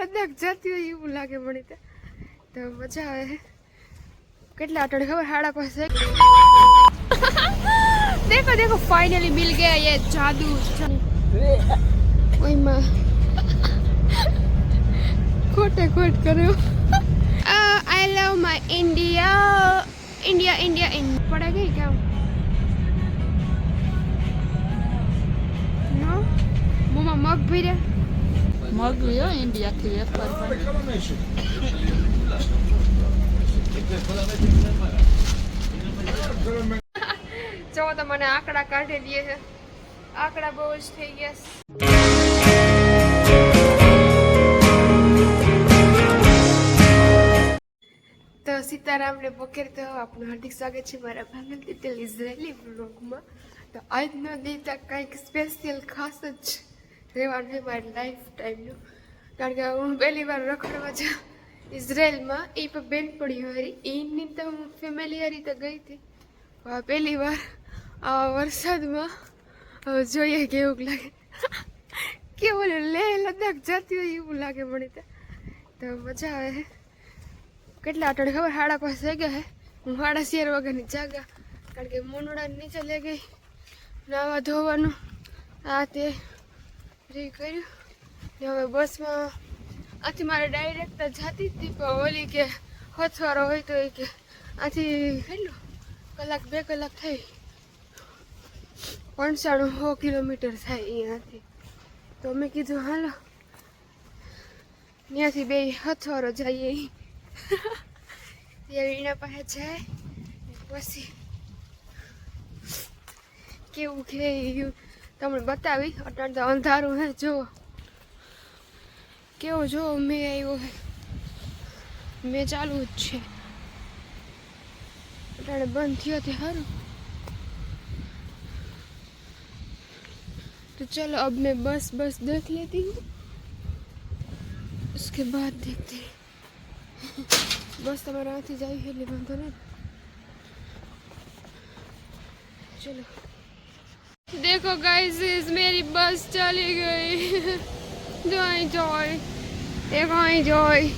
લદ્દાખ જતી હોય એવું લાગે મને તો. મજા આવે કેટલા અટડ ખબર હાડા પાસે દેખો દેખો ફાઇનલી મિલ ગયા યે જાદુ. ઓયમાં. ખોટે ખોટ કર્યો. I love my India India India in પડે ગઈ કેમ નો? મોમાં મગ ભીર્યા? મગવી હો ઇન્ડિયાથી વેપાર જો તો મને આંકડા કાઢી દે છે. આંકડા બહુ જ થઈ ગયા તો સીતારામને પોકેર તો આપનું હાર્દિક સ્વાગત છે મારા ભાગલ તિતલ ઇઝરાયેલી બ્લોગમાં તો આજનો દિવસ કંઈક સ્પેશિયલ ખાસ જ રહેવાનું મારી લાઈફ ટાઈમનું કારણ કે હું પહેલી વાર રખડવા જા ઇઝરાયલમાં, એ પણ બેન પડી હારી. એની તો હું ફેમિલી હારી તો ગઈ હતી. આ પહેલી વાર આવા વરસાદમાં, હવે જોઈએ કેવું લાગે. કેવું લે, લદ્દાખ જતી હોય એવું લાગે મને તો. મજા આવે કેટલા અટડ ખબર પાંચ થઈ ગયા હે. હું સાડા શેર વગરની જાગા. કારણ કે મુનડા નીચે લઈ ગઈ. નાવા ધોવાનું. આ તે રી કર્યું. ને હવે બસમાં આથી મારે ડાયરેક્ટ જતી જ હતી પણ ઓલી કે હથવારો હોય તો એ કે આથી કેટલું? કલાક, બે કલાક થઈ. પંચાણું સો કિલોમીટર થાય અહીંયાથી. તો મેં કીધું, હાલો. ત્યાંથી બે હથવારો જઈએ ત્યારે એના પાસે જાય પછી કેવું કે તમને બતાવી અટાણ તો અંધારું હે જો કેવો જો મેં આવ્યો હે મેં ચાલુ જ છે અટાણે બંધ થયો તે સારું तो चलो अब मैं बस बस देख लेती हूँ उसके बाद देखते हैं बस તમારા હાથે જાય છે એટલે વાંધો નહીં चलो देखो गाइस इस मेरी बस चली गई जॉय जॉय देखो आई जॉय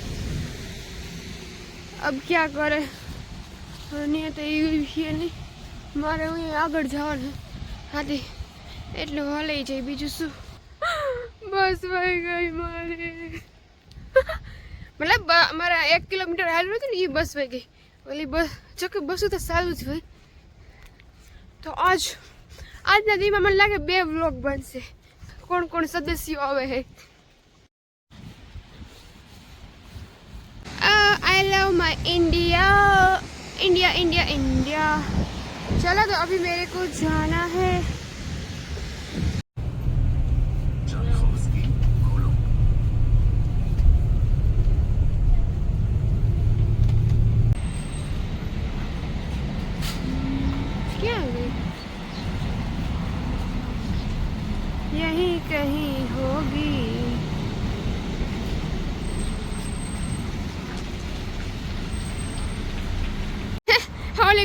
अब क्या करे નહીં તો એ છે નહીં મારે અહીં આગળ જવાનું હાથી એટલું હલાઈ જાય બીજું શું બસ વહી ગઈ મારી મતલબ બ- મારા એક કિલોમીટર હાલ્યું હતું ને એ બસ વહી ગઈ ઓલી બસ જો કે બસો તો સારું જ હોય તો આજ આજના દીમાં મને લાગે બે વ્લોગ બનશે કોણ કોણ સદસ્યો આવે છે I love my India India India India चलो तो अभी मेरे को जाना है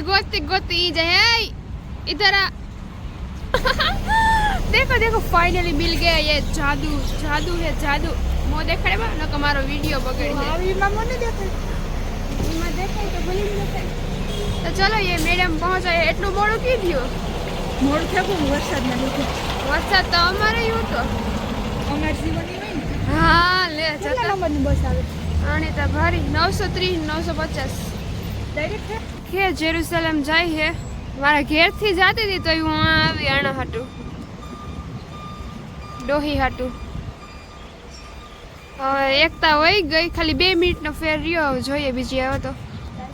गोदते गोदते ही जाए इधर आ देखो देखो फाइनली मिल गया ये जादू जादू है जादू मो देखाड़े बा नको मारो वीडियो बगड़ है हां ई मम्मा ने देखे ई देखे तो भली देखे તો ચલો એ મેડમ પહોંચો એટલું મોડું કી થયું? મોડું થયું વરસાદ ના લીધે. વરસાદ તો અમારે હતો. અમારા જીવનની હોય ને? હા લે જતા. નંબરની બસ આવે? આને તો ભારી નવસો ત્રીસ નવસો પચાસ. કે જેરુસલેમ જાય છે મારા ઘેરથી જતી હતી તો હું આવી આણા હાટું. ડોહી હાટું. હવે એકતા વહી ગઈ, ખાલી બે મિનિટનો ફેર રહ્યો, હવે જોઈએ બીજી આવે તો.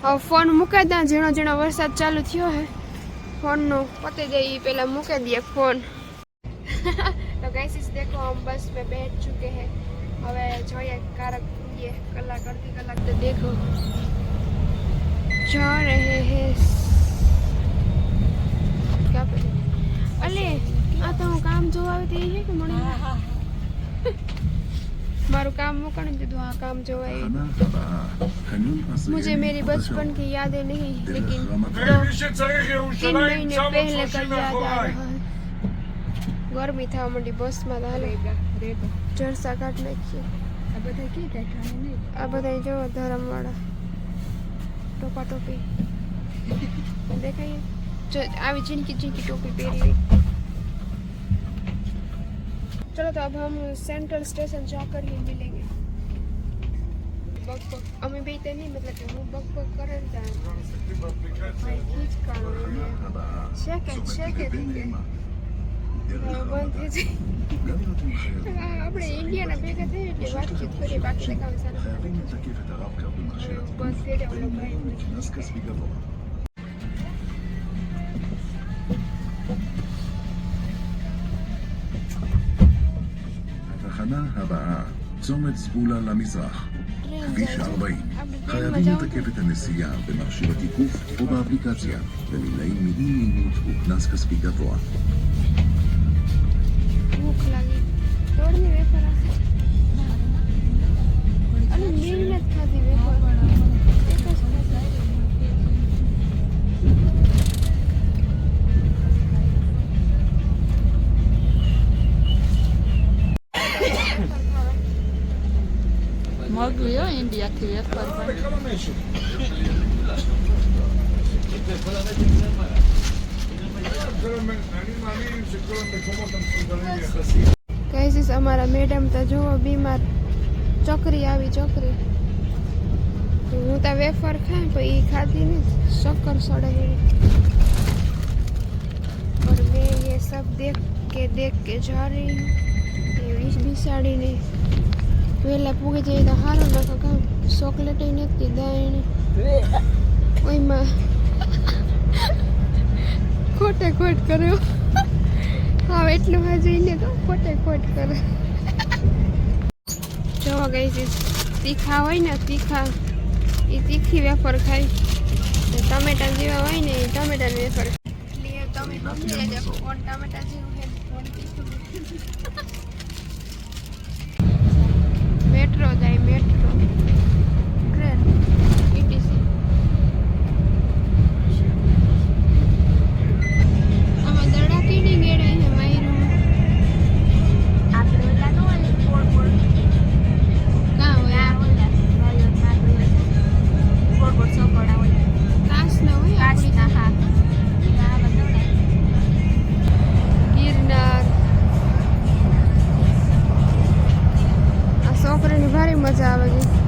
હવે ફોન મૂકી દે ઝીણો ઝીણો વરસાદ ચાલુ થયો હે. ફોનનો પતી જાય એ પહેલાં મૂકી દઈએ ફોન. તો ગાઈસીસ દેખો, આમ બસ મેં બેઠ ચૂકે હે. હવે જોઈએ કારક કલાક, અડધી કલાક તો દેખો. जा रहे हैं क्या पे અલે આ તો હું કામ જોવા આવી હતી એ છે કે મને મારું કામ મૂકવાનું દીધું આ કામ જોવા આવી मुझे मेरी बचपन की यादें नहीं लेकिन दो तीन महीने पहले का याद आ रहा है ગરમી થવા માંડી બસમાં તો હાલે જરસા કાઢ નાખીએ આ બધા કી ટાટાને નહીં આ બધા જો ધરમવાળા ટોપા ટોપી દેખાય જો આવી ઝીણકી ઝીણકી ટોપી પહેરી चलो तो अब हम सेंट्रल स्टेशन जाकर ही मिलेंगे बक बक हमें भी तो नहीं मतलब कि वो बक बक कर रहा है भाई खींच कर સેકન્ડ સેકન્ડ બંધ થઈ જાય આપણે ઇન્ડિયાના ભેગા થઈએ התחנה הבאה, צומת סבולה למזרח, כביש 40. חייבים לתקף את הנסיעה במכשיר התיקוף או באפליקציה, ונמנעים מאי-נעימות וקנס כספי גבוה. ભૂખ લાગી દોડની વેફર હશે અને મેં નથી ખાધી વેફર એક જ હો ઇન્ડિયાથી વેપાર પણ કહીશ અમારા મેડમ તો જુઓ બીમાર ચકરી આવી ચકરી હું તો વેફર ખાય પણ એ ખાધી ને શક્કર સડે और मैं ये सब देख के देख के जा रही हूँ ये बीस બિસાડીને વહેલા પૂગી જાય તો સારું નખો કામ ચોકલેટ નથી દાયણે ઓયમાં ખોટે ખોટ કર્યો હા એટલું હા જોઈને તો ખોટે ખોટ કરે જો ગઈ તીખા હોય ને, તીખા. એ તીખી વેફર ખાય. ટમેટા જેવા હોય ને એ ટમેટાની વેફર એટલે તમે સમજી લેજો કોણ ટમેટા જેવું તીખું મેટ્રો જાય, મેટ્રો. મજા આવે છે.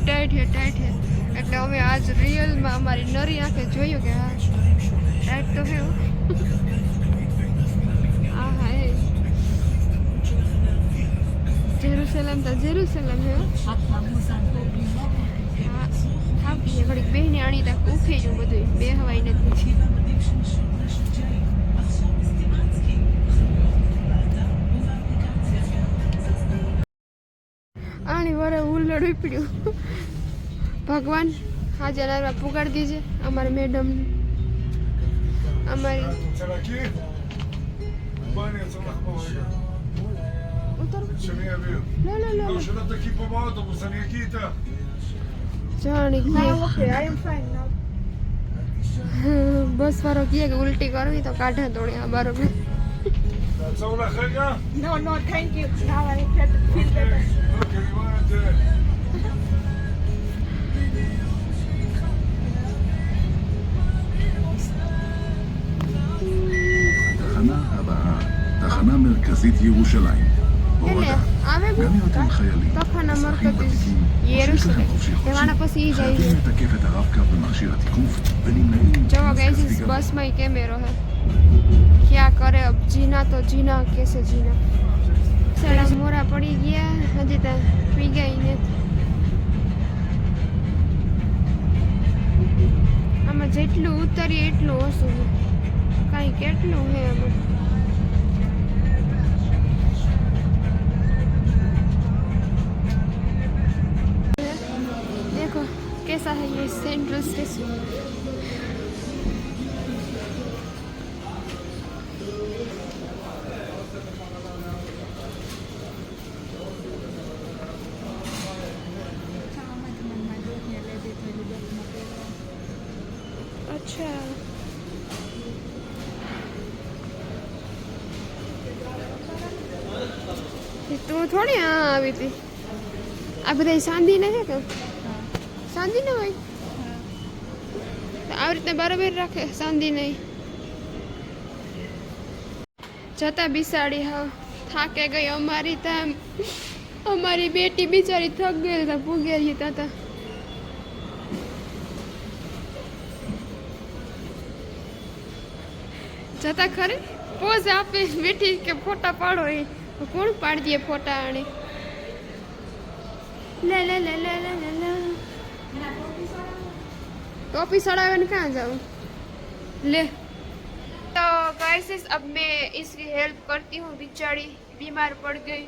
ટાઈટ ટાઈટ એટલે અમે આજ રિયલમાં અમારી નરી આંખે જોયું કે હા ટાઈટ તો હે. આ હા એ જેરુસલેમ તો જેરુસલેમ હે હો. ઘડીક બેહને આણી તક ઉઠી જવું બધું બે હવાઈ નથી મારી વારે ઉલડવી પડ્યું. ભગવાન આજે લારવા પુગાડી દીજે. અમારી મેડમ અમારી બસ વાળો કહે કે ઉલટી કરવી તો કાઢે તોડી આ બરોબર That's all, Achega? No, no, thank you. Now I feel better. Okay, okay you want to do it? התחנה הבאה, תחנה מרכזית ירושלים. הנה, גם אם אתם חיילים, אזרחים ותיקים, שיש לכם חופשי חופשי, חייבים לתקף את הרב-קו במכשיר התיקוף ונמנעים... תראו, guys, this bus my camera. ક્યાં કરે અબ જીના તો જીના કેસે જીના સાડા મોરા પડી ગયા હજી તો પી ગઈ ને આમાં જેટલું ઉતરીએ એટલું ઓછું છે કાંઈ કેટલું હે આમાં देखो कैसा है ये सेंट्रल स्टेशन તું થોડી આ આવી હતી. આ બધા સાંધી ને છે કે? સાંધી ન હોય? આવી રીતે બરાબર રાખે સાંધી નહીં જતા બિસાડી, હા, થાકે ગઈ અમારી તામ અમારી બેટી બિચારી થક ગયેલી હતા ભૂગેલી હતા જતા ખરી? પોઝ આપે બેઠી કે ફોટા પાડો એ કોણ પાડી દે ફોટા આણે લે લે લે લે લે લે લે टॉपी सड़ावे ने कहाँ जाऊँ ले तो गाइस अब मैं इसकी हेल्प करती हूँ बेचारी बीमार पड़ गई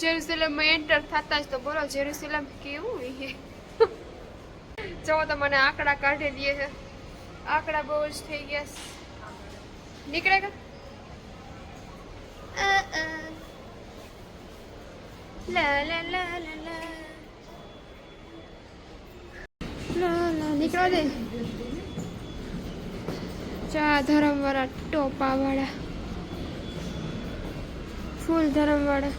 जेरूसलम में एंटर થતા જ તો બોલો જેરુસલેમ કેવું છે જો તો મને આંકડા કાઢી દે છે આંકડા બહુ જ થઈ ગયા છે. નીકળેગા નીકળો દે. ચા ધરમવાળા ટોપાવાળા. ફૂલ ધરમવાળા.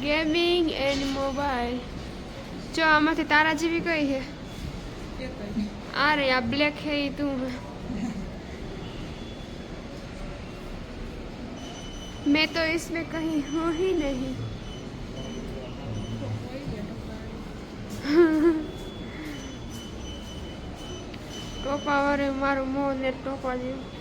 ગેમિંગ એન્ડ મોબાઈલ જો આમાંથી તારા જેવી કઈ છે? આ રે આ બ્લેક હે ये मैं तो इसमें कहीं हूँ ही नहीं ટોપા વાળે મારું મોં ને ટોપા જેવું